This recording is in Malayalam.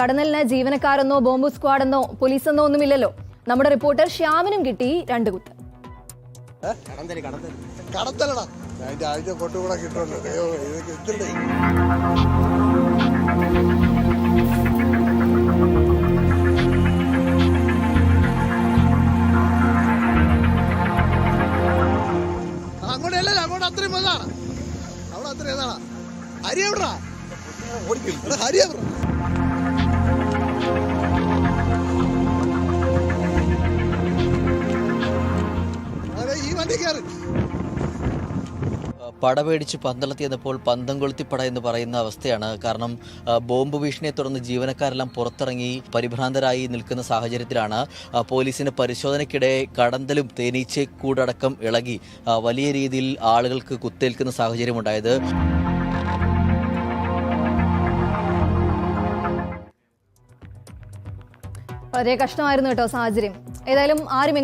കടന്നലിന് ജീവനക്കാരെന്നോ ബോംബ് സ്ക്വാഡെന്നോ പോലീസെന്നോ ഒന്നുമില്ലല്ലോ. നമ്മുടെ റിപ്പോർട്ടർ ശ്യാമിനും കിട്ടി രണ്ട് കുത്ത്. എന്തിന്റെ അങ്ങോട്ട് അത്രയും വന്നതാണ് അവിടെ അത്രയും ഏതാണ് ഹരി എവിടാ? ഓടിക്കില്ല ഹരി എവിടെ? വണ്ടി കയറി പടപേടിച്ച് പന്തളത്തിയെന്നപ്പോൾ പന്തം കൊളുത്തിപ്പട എന്ന് പറയുന്ന അവസ്ഥയാണ്. കാരണം ബോംബ് ഭീഷണിയെ തുടർന്ന് ജീവനക്കാരെല്ലാം പുറത്തിറങ്ങി പരിഭ്രാന്തരായി നിൽക്കുന്ന സാഹചര്യത്തിലാണ് പോലീസിന്റെ പരിശോധനയ്ക്കിടെ കടന്തലും തേനീച്ചക്കൂടടക്കം ഇളകി വലിയ രീതിയിൽ ആളുകൾക്ക് കുത്തേൽക്കുന്ന സാഹചര്യമുണ്ടായത്. വളരെ കഷ്ടമായിരുന്നു കേട്ടോ സാഹചര്യം. ഏതായാലും ആരും